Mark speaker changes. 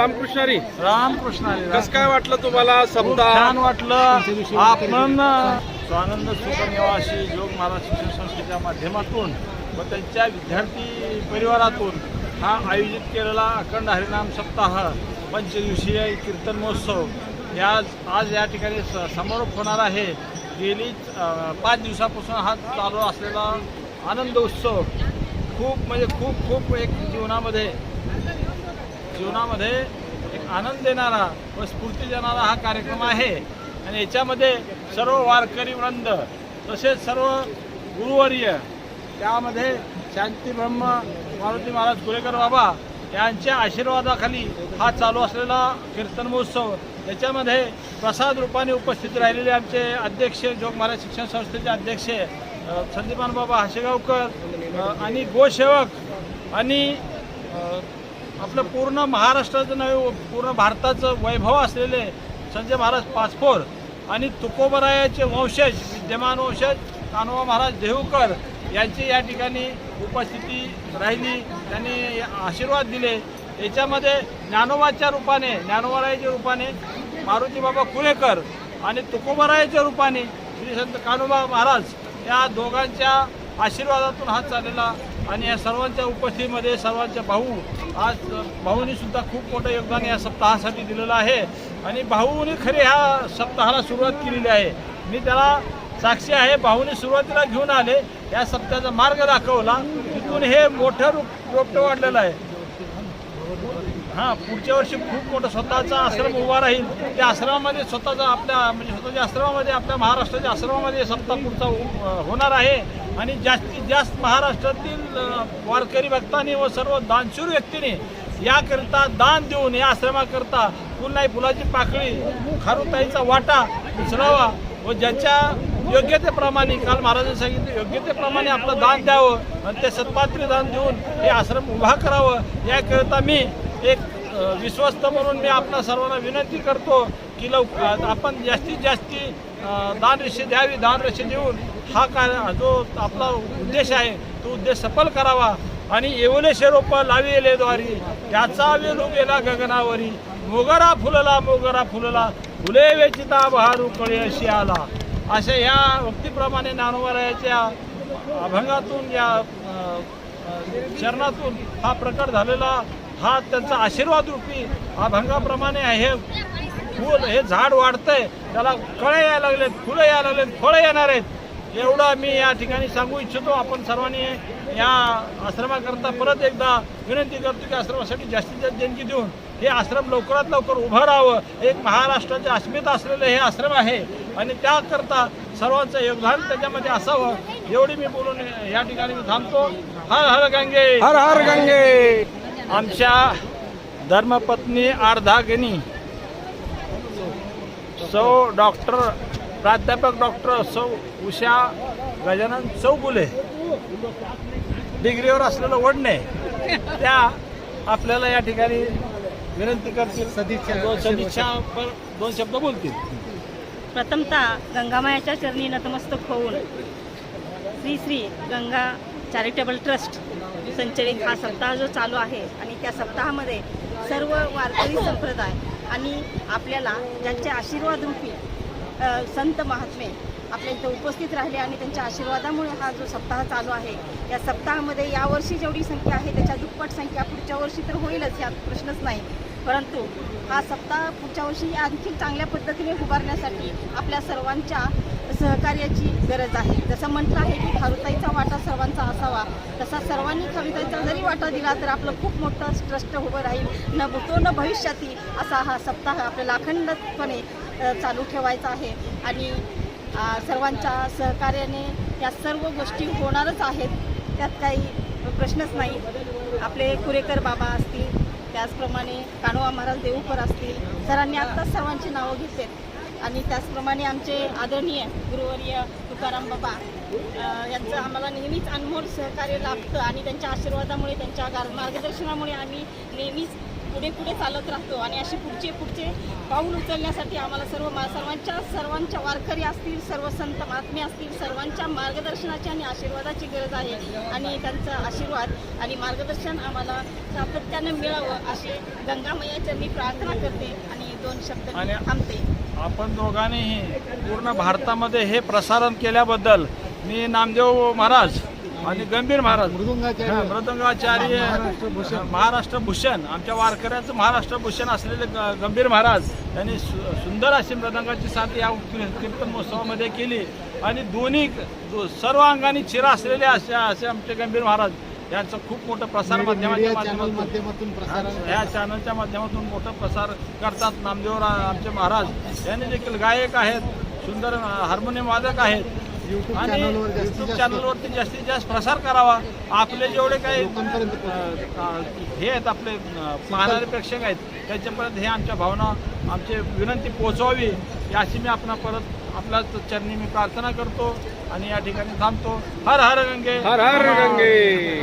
Speaker 1: रामकृष्णारी.
Speaker 2: रामकृष्ण हरी राम.
Speaker 1: कस काय वाटलं तुम्हाला? सप्ताह
Speaker 2: छान वाटलं. आपण स्वानंद सुखनिवासी योग महाराज शिक्षण संस्थेच्या माध्यमातून व त्यांच्या विद्यार्थी परिवारातून हा आयोजित केलेला अखंड हरिनाम सप्ताह पंचदिवसीय कीर्तन महोत्सव या आज या ठिकाणी समारोप होणार आहे. गेली पाच दिवसापासून हा चालू असलेला आनंद उत्सव खूप म्हणजे खूप खूप एक जीवनामध्ये जीवनामध्ये एक आनंद देणारा व स्फूर्ती देणारा हा कार्यक्रम आहे. आणि याच्यामध्ये सर्व वारकरी वृंद तसेच सर्व गुरुवर्य त्यामध्ये शांती ब्रह्म मारुती महाराज कुरेकर बाबा यांच्या आशीर्वादाखाली हा चालू असलेला कीर्तन महोत्सव. याच्यामध्ये प्रसाद रूपाने उपस्थित राहिलेले आमचे अध्यक्ष जोग महाराज शिक्षण संस्थेचे अध्यक्ष संदीपान बाबा हाशेगावकर आणि गोसेवक आणि आपलं पूर्ण महाराष्ट्राचं नव्हे पूर्ण भारताचं वैभव असलेले संजय महाराज पाचपोर आणि तुकोबरायाचे वंशज विद्यमान वंशज कान्होबा महाराज देहूकर यांची या ठिकाणी उपस्थिती राहिली. त्यांनी आशीर्वाद दिले. याच्यामध्ये ज्ञानोबाच्या रूपाने ज्ञानोबारायाच्या रूपाने मारुती बाबा कुलेकर आणि तुकोबरायाच्या रूपाने श्री संत कान्होबा महाराज या दोघांच्या आशीर्वादातून हा चाललेला आणि या सर्वांच्या उपस्थितीमध्ये सर्वांच्या भाऊ आज भाऊनी सुद्धा खूप मोठं योगदान या सप्ताहासाठी दिलेलं आहे. आणि भाऊंनी खरे ह्या सप्ताहाला सुरुवात केलेली आहे. मी त्याला साक्षी आहे भाऊनी सुरुवातीला घेऊन आले. या सप्ताहाचा मार्ग दाखवला. तिथून हे मोठं रूप रोपटं वाढलेलं आहे. हां पुढच्या वर्षी खूप मोठं स्वतःचा आश्रम उभा राहील. त्या आश्रमामध्ये स्वतःचा आपल्या म्हणजे स्वतःच्या आश्रमामध्ये आपल्या महाराष्ट्राच्या आश्रमामध्ये सप्ताह पुढचा होणार आहे. आणि जास्तीत जास्त महाराष्ट्रातील वारकरी भक्तांनी व सर्व दानशूर व्यक्तींनी याकरिता दान देऊन या आश्रमाकरता पुन्हा नाही फुलाची पाकळी खारुताईचा वाटा उचलावा व ज्याच्या योग्यतेप्रमाणे काल महाराजांनी सांगितलं योग्यतेप्रमाणे आपलं दान द्यावं आणि ते सत्पात्री दान देऊन हे आश्रम उभा करावं. याकरिता मी एक विश्वस्त म्हणून मी आपल्या सर्वांना विनंती करतो की लवकर आपण जास्तीत जास्ती अ, द्यावी दान देऊन हा काय जो आपला उद्देश आहे तो उद्देश सफल करावा. आणि येवले शेरोप लाविले द्वारी त्याचा वेलू येला गगनावरी. मोगरा फुलला मोगरा फुलला. फुले वेचिता बहारू कळे अशी आला. अशा या वक्तीप्रमाणे ज्ञानोबरायाच्या अभंगातून या चरणातून हा प्रकट झालेला हा त्यांचा आशीर्वाद रूपी अभंगाप्रमाणे हे फूल हे झाड वाढतंय. त्याला कळे यायला लागलेत फुलं यायला लागलेत फळं येणार आहेत. एवढं मी या ठिकाणी सांगू इच्छितो. आपण सर्वांनी या आश्रमाकरता परत एकदा विनंती करतो की आश्रमासाठी जास्तीत जास्त देणगी देऊन हे आश्रम लवकरात लवकर उभं राहावं. एक महाराष्ट्राचे अस्मिता असलेलं हे आश्रम आहे आणि त्याकरता सर्वांचं योगदान त्याच्यामध्ये असावं. एवढी मी बोलून या ठिकाणी मी थांबतो. हर हर गंगे.
Speaker 1: हर हर गंगे.
Speaker 2: आमच्या धर्मपत्नी आर्धागिनी सौ डॉक्टर प्राध्यापक डॉक्टर सौ उषा गजानन चौगुले. डिग्रीवर असलेलं वडणे. त्या आपल्याला या ठिकाणी विनंती करतील. सदिच्छा पर- दोन शब्द बोलतील.
Speaker 3: प्रथमतः गंगामायाच्या चरणी नतमस्तक होऊन श्री श्री गंगा चॅरिटेबल ट्रस्ट संचलित हा सप्ताह जो चालू आहे आणि त्या सप्ताहामध्ये सर्व वारकरी संप्रदाय आणि आपल्याला ज्यांचे आशीर्वाद रूपी संत महात्मे आपल्या इथं उपस्थित राहिले आणि त्यांच्या आशीर्वादामुळे हा जो सप्ताह चालू आहे या सप्ताहामध्ये यावर्षी जेवढी संख्या आहे त्याच्या दुप्पट संख्या पुढच्या वर्षी तर होईलच यात प्रश्नच नाही. परंतु हा सप्ताह पुढच्या वर्षी आणखी चांगल्या पद्धतीने उभारण्यासाठी आपल्या सर्वांच्या सहकार्याची गरज आहे. जसं म्हटलं आहे की खारुताईचा वाटा सर्वांचा असावा तसा सर्वांनी खारुताईचा जरी वाटा दिला तर आपलं खूप मोठं ट्रस्ट उभं राहील. न भूतो न भविष्याती असा हा सप्ताह आपल्याला अखंडपणे चालू ठेवायचा आहे. आणि सर्वांच्या सहकार्याने या सर्व गोष्टी होणारच आहेत. त्यात काही प्रश्नच नाही. आपले कुरेकर बाबा असतील त्याचप्रमाणे कानोबा महाराज देऊकर असतील सरांनी आत्ताच सर्वांची नावं घेतलेत. आणि त्याचप्रमाणे आमचे आदरणीय गुरुवर्य तुकाराम बाबा यांचं आम्हाला नेहमीच अनमोल सहकार्य लाभतं आणि त्यांच्या आशीर्वादामुळे त्यांच्या मार्गदर्शनामुळे आम्ही नेहमीच पुढे पुढे चालत राहतो आणि असे पुढचे पुढचे पाऊल उचलण्यासाठी आम्हाला सर्व मा- सर्वांच्या सर्वांच्या वारकरी असतील सर्व संत महात्मे असतील सर्वांच्या मार्गदर्शनाची आणि आशीर्वादाची गरज आहे आणि त्यांचा आशीर्वाद आणि मार्गदर्शन आम्हाला सातत्यानं मिळावं असे गंगामयाच्या मी प्रार्थना करते आणि दोन शब्द थांबते.
Speaker 2: आपण दोघांनीही पूर्ण भारतामध्ये हे प्रसारण केल्याबद्दल मी नामदेव महाराज आणि गंभीर महाराज. मृदंगाचार्य. महाराष्ट्र भूषण. आमच्या वारकऱ्यांचं महाराष्ट्र भूषण असलेले गंभीर महाराज यांनी सुंदर अशी मृदंगाची साथ या कीर- कीर्तन महोत्सवामध्ये केली. आणि दोन्ही सर्व अंगाने चिरा असलेले असे असे आमचे गंभीर महाराज यांचं खूप मोठं प्रसार माध्यमाच्या माध्यमातून ह्या चॅनलच्या माध्यमातून मोठं प्रसार करतात. नामदेव आमचे महाराज. यांनी देखील गायक आहेत सुंदर हार्मोनियम वादक आहेत. आणि
Speaker 4: चॅनलवर जास्तीत
Speaker 2: YouTube
Speaker 4: जास्त-
Speaker 2: चॅनलवरती जास्तीत जास्त प्रसार करावा. आपले जेवढे काही हे आहेत आपले पाहणारे प्रेक्षक आहेत. त्याच्यापर्यंत हे आमच्या भावना आमची विनंती पोहोचवावी याची मी आपण परत आपल्या चरणी मी प्रार्थना करतो आणि या ठिकाणी थांबतो. हर हर गंगे.
Speaker 1: हर हर गंगे.